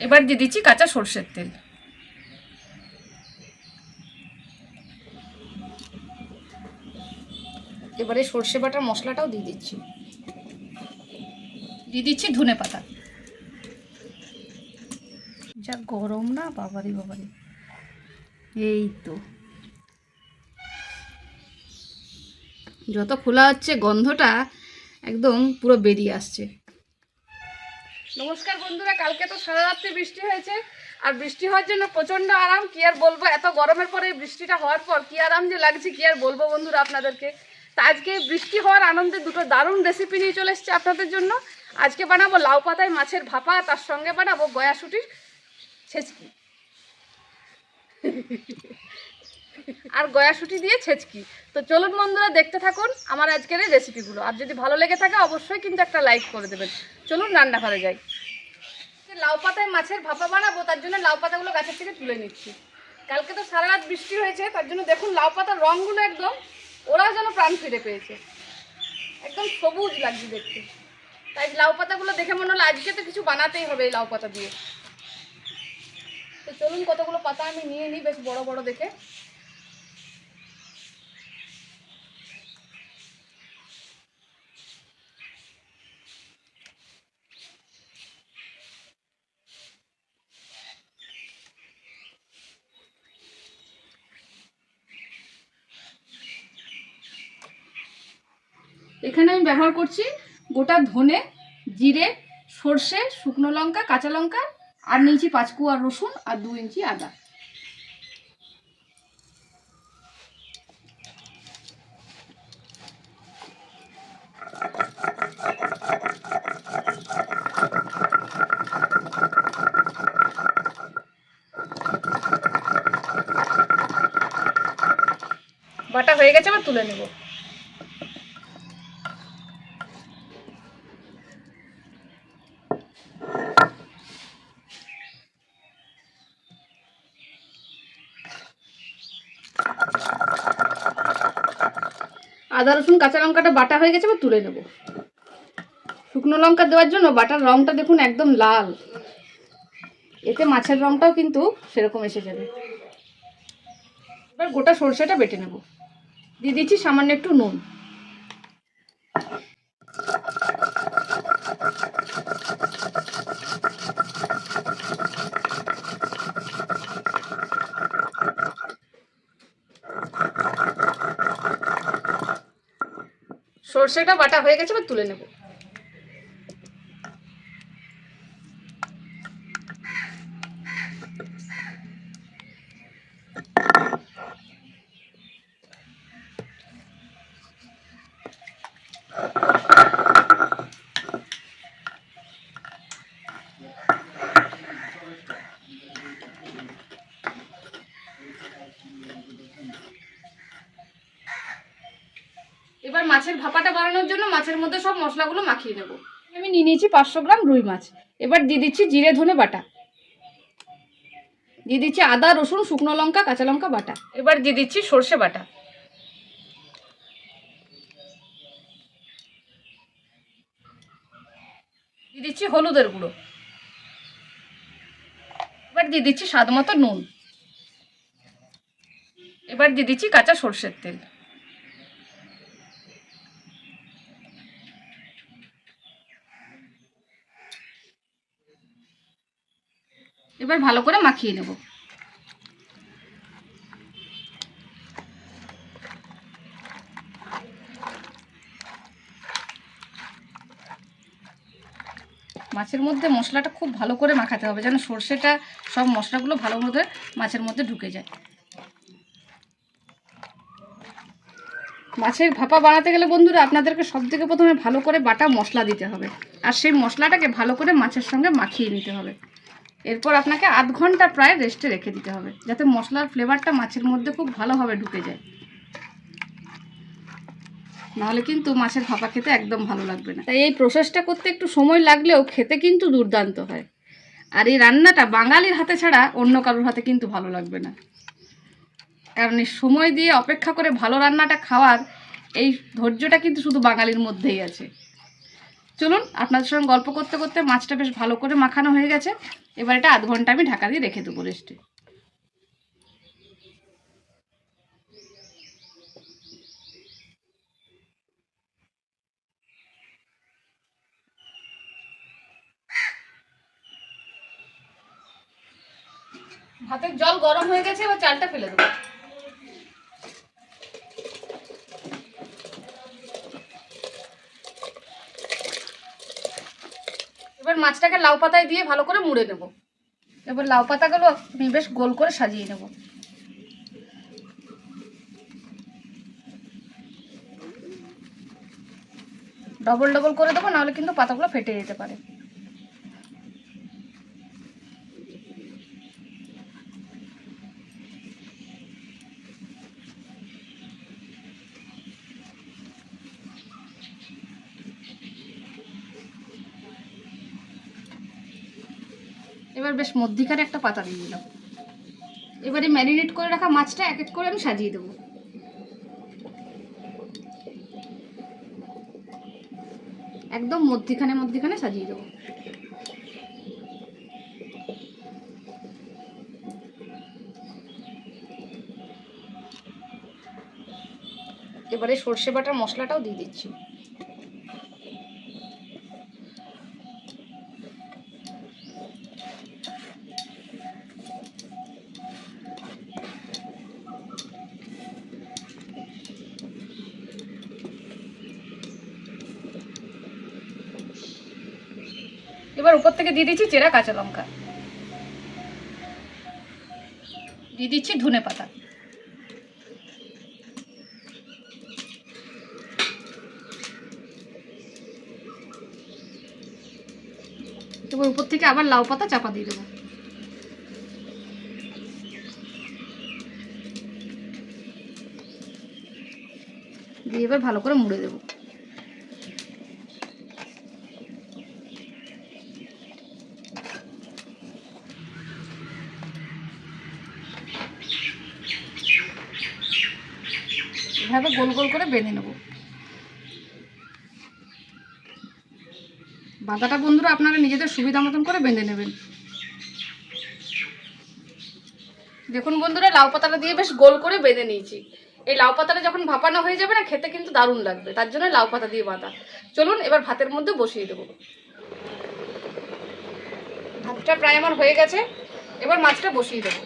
এবার দিয়ে দিচ্ছি কাঁচা সর্ষের তেল। এবারে সর্ষে বাটার মশলাটাও দিয়ে দিচ্ছি। দিয়ে দিচ্ছি ধনে পাতা। যা গরম না, বাবারি বাবারি। এই তো। যত খোলা হচ্ছে, গন্ধটা একদম পুরো বেরিয়ে আসছে। নমস্কার বন্ধুরা, কালকে তো সারা রাত্রি বৃষ্টি হয়েছে, আর বৃষ্টি হওয়ার জন্য প্রচণ্ড আরাম, কি আর বলব, এত গরমের পরে বৃষ্টিটা হওয়ার পর কি আরাম যে লাগছে, কি আর বলব বন্ধুরা আপনাদেরকে। তা আজকে বৃষ্টি হওয়ার আনন্দে দুটো দারুণ রেসিপি নিয়ে চলে এসেছে আপনাদের জন্য। আজকে বানাবো লাউ পাতায় মাছের ভাপা, তার সঙ্গে বানাবো গয়াশুটির ছেচকি। আর গয়াশুটি দিয়ে ছেচকি। তো চলুন বন্ধুরা, দেখতে থাকুন আমার আজকের এই রেসিপিগুলো আর যদি ভালো লেগে থাকে, অবশ্যই কিন্তু একটা লাইক করে দেবেন। চলুন রান্নাঘরে যাই। লাউ পাতায় মাছের ভাপা বানাবো, তার জন্য লাউ পাতাগুলো গাছের থেকে তুলে নিচ্ছি। কালকে তো সারা রাত বৃষ্টি হয়েছে, তার জন্য দেখুন লাউ পাতার রঙগুলো একদম, ওরাও যেন প্রাণ ফিরে পেয়েছে। একদম সবুজ লাগছে দেখতে। তাই লাউ পাতাগুলো দেখে মনে হলো আজকে তো কিছু বানাতেই হবে এই লাউ পাতা দিয়ে। তো চলুন কতগুলো পাতা আমি নিয়ে নিই, বেশ বড় বড় দেখে। এখানে আমি ব্যবহার করছি গোটা ধনে, জিরে, সর্ষে, শুকনো লঙ্কা, কাঁচা লঙ্কা আর নিয়েছি পাঁচ কুয়া রসুন আর দু ইঞ্চি আদা। বাটা হয়ে গেছে আবার তুলে নেব। আদা, রসুন, কাঁচা লঙ্কাটা বাটা হয়ে গেছে, এবার তুলে নেব। শুকনো লঙ্কা দেওয়ার জন্য বাটার রঙটা দেখুন একদম লাল। এতে মাছের রঙটাও কিন্তু সেরকম এসে যাবে। এবার গোটা সর্ষেটা বেটে নেব। দিয়ে দিচ্ছি সামান্য একটু নুন। সর্ষেটা বাটা হয়ে গেছে এবার তুলে নেব এবার মাছের ভাপাটা বানানোর জন্য মাছের মধ্যে সব মশলাগুলো মাখিয়ে নেব। আমি নিয়ে নিয়েছি পাঁচশো গ্রাম রুই মাছ। এবার দিয়ে দিচ্ছি জিরে ধনে বাটা। দিয়ে দিচ্ছি আদা, রসুন, শুকনো লঙ্কা, কাঁচা লঙ্কা বাটা। এবার দিয়ে দিচ্ছি সর্ষে বাটা। দিয়ে দিচ্ছি হলুদের গুঁড়ো। এবার দিয়ে দিচ্ছি স্বাদ মতো নুন। এবার দিয়ে দিচ্ছি কাঁচা সর্ষের তেল। এবার ভালো করে মাখিয়ে নেব। মাছের মধ্যে মশলাটা খুব ভালো করে মাখাতে হবে যেন সর্ষেটা, সব মশলাগুলো ভালো মতো মাছের মধ্যে ঢুকে যায়। মাছের ভাপা বানাতে গেলে বন্ধুরা আপনাদেরকে সব থেকে প্রথমে ভালো করে বাটা মশলা দিতে হবে। আর সেই মশলাটাকে ভালো করে মাছের সঙ্গে মাখিয়ে নিতে হবে। এরপর আপনাকে আধ ঘণ্টা প্রায় রেস্টে রেখে দিতে হবে, যাতে মশলার ফ্লেভারটা মাছের মধ্যে খুব ভালোভাবে ঢুকে যায়। নাহলে কিন্তু মাছের ভাপা খেতে একদম ভালো লাগবে না। তাই এই প্রসেসটা করতে একটু সময় লাগলেও খেতে কিন্তু দুর্দান্ত হয়। আর এই রান্নাটা বাঙালির হাতে ছাড়া অন্য কারোর হাতে কিন্তু ভালো লাগবে না। কারণ এই সময় দিয়ে অপেক্ষা করে ভালো রান্নাটা খাওয়ার এই ধৈর্যটা কিন্তু শুধু বাঙালির মধ্যেই আছে। চলুন আপনাদের সঙ্গে গল্প করতে করতে মাছটা বেশ ভালো করে মাখানো হয়ে গেছে। এবার এটা আধ ঘণ্টা আমি ঢাকা দিয়ে রেখে দেবো রেস্টে। ভাতের জল গরম হয়ে গেছে, এবার চালটা ফেলে দেবো। মাছটাকে লাউ পাতায় দিয়ে ভালো করে মুড়ে নেব। এবার লাউ পাতাগুলো আমি বেশ গোল করে সাজিয়ে নেব। ডবল ডবল করে দেবো, নাহলে কিন্তু পাতাগুলো ফেটে যেতে পারে। এবার বেশ মধ্যিখানে একটা পাতা দিয়ে দিলাম। এবারে ম্যারিনেট করে রাখা মাছটা এক এক করে আমি সাজিয়ে দেবো। একদম মধ্যিখানে মধ্যিখানে সাজিয়ে দেবো। এবারে সর্ষে বাটার মশলাটাও দিয়ে দিচ্ছি। এবার উপর থেকে দিয়ে দিচ্ছি চেরা কাঁচা লঙ্কা। দিয়ে দিচ্ছি ধনে পাতা। এবার উপর থেকে আবার লাউ পাতা চাপা দিয়ে দেবো। দিয়ে এবার ভালো করে মুড়ে দেবো। এভাবে গোল গোল করে বেঁধে নেব। বাঁধাটা বন্ধুরা আপনারা নিজেদের সুবিধা মতন করে বেঁধে নেবেন। দেখুন বন্ধুরা, লাউ পাতাটা দিয়ে বেশ গোল করে বেঁধে নিয়েছি। এই লাউ পাতাটা যখন ভাপানো হয়ে যাবে না, খেতে কিন্তু দারুণ লাগবে, তার জন্য লাউ পাতা দিয়ে বাঁধা। চলুন, এবার ভাতের মধ্যে বসিয়ে দেবো। ভাতটা প্রায় আমার হয়ে গেছে, এবার মাছটা বসিয়ে দেবো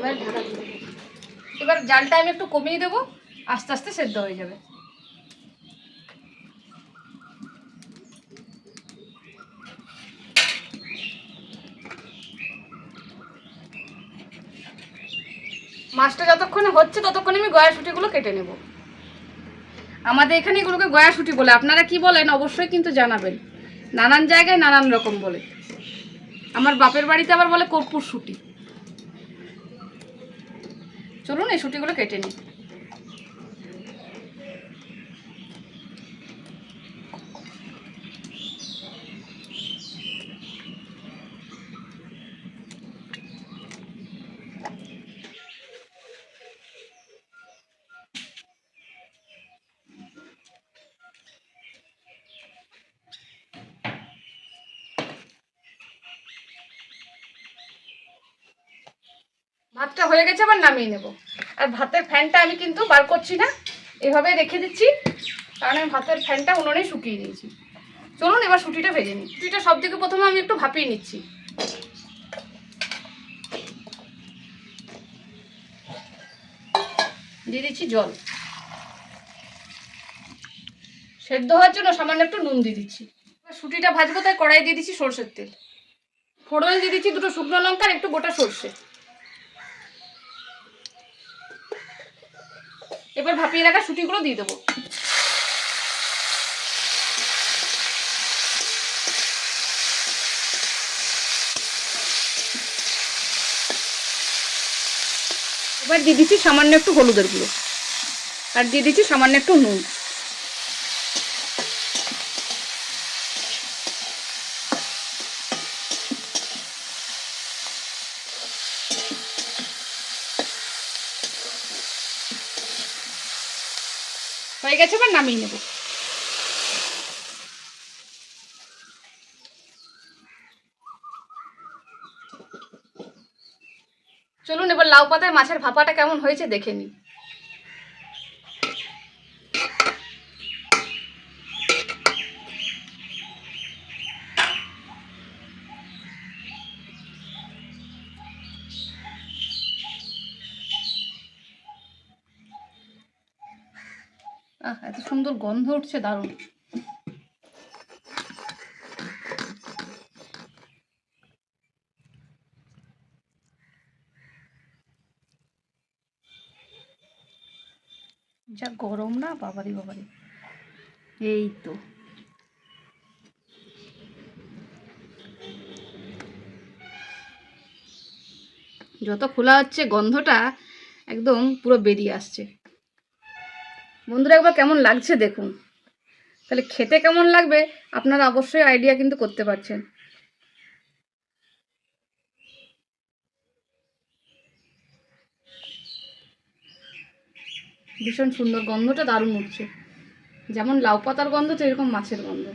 এবার ঢাকা দিয়ে দেবো। এবার জালটা আমি একটু কমিয়ে দেবো, আস্তে আস্তে সেদ্ধ হয়ে যাবে। মাছটা যতক্ষণে হচ্ছে ততক্ষণে আমি গয়া শুটিগুলো কেটে নেব। আমাদের এখানে এগুলোকে গয়া শুটি বলে, আপনারা কি বলেন অবশ্যই কিন্তু জানাবেন। নানান জায়গায় নানান রকম বলে। আমার বাপের বাড়িতে আবার বলে কর্পূর শুটি। চলুন এই সুটিগুলো কেটে নিই। ভাতটা হয়ে গেছে, আবার নামিয়ে নেব। আর ভাতের ফ্যানটা আমি কিন্তু বার করছি না এভাবে রেখে দিচ্ছি। কারণ আমি ভাতের ফ্যানটা উনুনে শুকিয়ে দিয়েছি। চলুন এবার সুটিটা ভেজে নিই। সুটিটা সব থেকে প্রথমে আমি একটু ভাপিয়ে নিচ্ছি। দিয়ে দিচ্ছি জল। সেদ্ধ হওয়ার জন্য সামান্য একটু নুন দিয়ে দিচ্ছি। সুটিটা ভাজবো, তাই কড়াই দিয়ে দিচ্ছি সর্ষের তেল। ফোড়নে দিয়ে দিচ্ছি দুটো শুকনো লঙ্কা আর একটু গোটা সর্ষে। এবার ভাপিয়ে রাখা শুটিগুলো দিয়ে দেবো। এবার দিয়ে দিচ্ছি সামান্য একটু হলুদের গুঁড়ো। আর দিয়ে দিচ্ছি সামান্য একটু নুন। হয়ে গেছে, এবার নামিয়ে নেব। চলুন এবার লাউ পাতায় মাছের ভাপাটা কেমন হয়েছে দেখে নিই। আহ, এত সুন্দর গন্ধ উঠছে দারুণ। যা গরম না, বাবারি বাবারি। এই তো। যত খোলা হচ্ছে গন্ধটা, একদম পুরো বেরিয়ে আসছে। বন্ধুরা, একবার কেমন লাগছে দেখুন। তাহলে খেতে কেমন লাগবে? আপনারা অবশ্যই আইডিয়া কিন্তু করতে পারছেন। ভীষণ সুন্দর গন্ধটা দারুণ উঠছে। যেমন লাউ পাতার গন্ধ এরকম মাছের গন্ধ।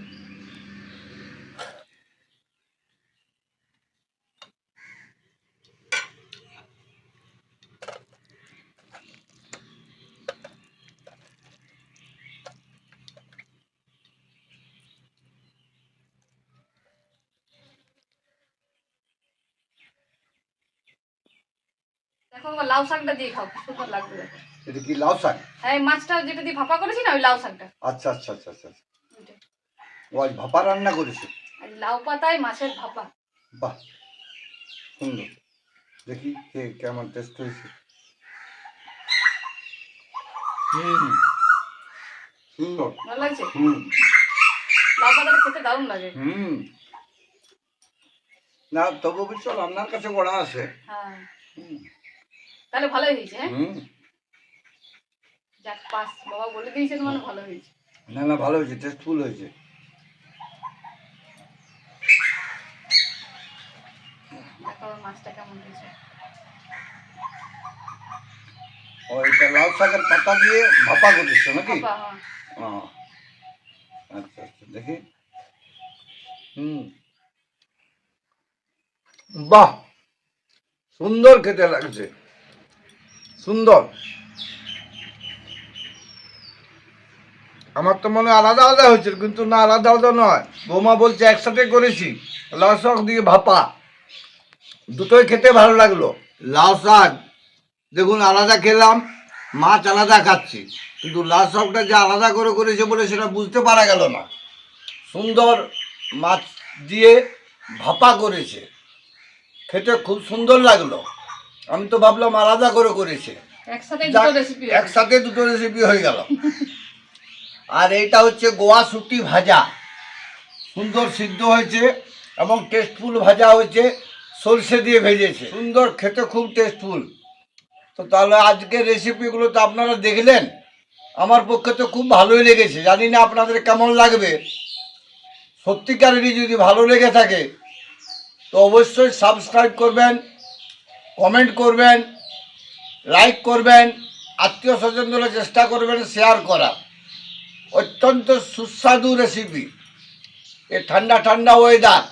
দেখো লাউ শাকটা দিয়ে খুব সুন্দর লাগবে। এটা কি লাউ শাক? হ্যাঁ মাছটা যেটা দিয়ে ভাপা করেছি না ওই লাউ শাকটা। আচ্ছা আচ্ছা আচ্ছা আচ্ছা আচ্ছা। ও আজ ভাপা রান্না করেছে? লাউ পাতায় মাছের ভাপা। বাহ সুন্দর। দেখি কে কেমন টেস্ট হয়েছে। হুম সুন্দর। ভালো লাগছে? হুম। লাউ পাতাটা খেতে দারুণ লাগে। হুম। না তবু অবশ্য রান্নার কাছে বড়া আছে। হ্যাঁ। হুম। তাহলে ভালোই হয়েছে হ্যাঁ? যাক পাস। বাবা বলে দিয়েছেন মানে ভালো হয়েছে। না না ভালো হয়েছে টেস্টফুল হয়েছে। দেখো মাছটা কেমন হয়েছে। ও এটা লাউ শাকের পাতা দিয়ে ভাপা করেছ নাকি? ভাপা হ্যাঁ। ও, আচ্ছা আচ্ছা দেখি। হুম। বাহ! সুন্দর খেতে লাগছে। সুন্দর। আমার তো মনে আলাদা আলাদা হয়েছে, কিন্তু না, আলাদা আলাদা নয়। বৌমা বলছে, একসাথে করেছি। লাউ শাক দিয়ে ভাপা। দুটোই খেতে ভালো লাগল। লাউ শাক, দেখুন, আলাদা খেলাম, মাছ আলাদা খাচ্ছি। কিন্তু লাল শাকটা যে আলাদা করে করেছে বলে সেটা বুঝতে পারা গেল না। সুন্দর মাছ দিয়ে ভাপা করেছে। খেতে খুব সুন্দর লাগল। আমি তো ভাবলাম আলাদা করে করেছে। একসাথে দুটো রেসিপি হয়ে গেল। আর এইটা হচ্ছে গোয়া সুটি ভাজা। সুন্দর সিদ্ধ হয়েছে এবং টেস্টফুল ভাজা হয়েছে সরষে দিয়ে ভেজেছে। সুন্দর খেতে খুব টেস্টফুল তো তাহলে আজকের রেসিপিগুলো তো আপনারা দেখলেন। আমার পক্ষে তো খুব ভালোই লেগেছে। জানি না আপনাদের কেমন লাগবে। সত্যিকারেরই যদি ভালো লেগে থাকে তো অবশ্যই সাবস্ক্রাইব করবেন। কমেন্ট করবেন লাইক করবেন, আত্মীয় স্বজনদের চেষ্টা করবেন শেয়ার করা। অত্যন্ত সুস্বাদু রেসিপি এ ঠান্ডা ঠান্ডা ওয়েদার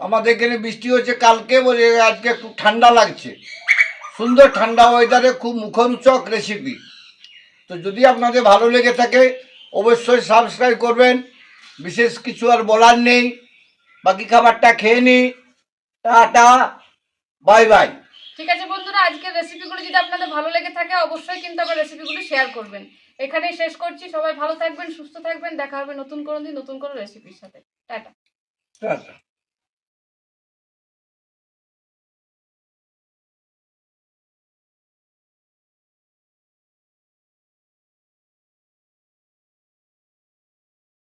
আমাদের এখানে বৃষ্টি হচ্ছে কালকে বলে আজকে একটু ঠান্ডা লাগছে। সুন্দর ঠান্ডা ওয়েদারে খুব মুখরোচক রেসিপি তো যদি আপনাদের ভালো লেগে থাকে, অবশ্যই সাবস্ক্রাইব করবেন। বিশেষ কিছু আর বলার নেই। বাকি খাবারটা খেয়ে নিই টাটা বাই বাই ঠিক আছে বন্ধুরা, আজকের রেসিপিগুলো যদি আপনাদের ভালো লেগে থাকে, অবশ্যই কিন্তু আমার রেসিপিগুলো শেয়ার করবেন। এখানেই শেষ করছি, সবাই ভালো থাকবেন, সুস্থ থাকবেন, দেখা হবে নতুন কোনো দিন, নতুন কোনো রেসিপির সাথে। টাটা।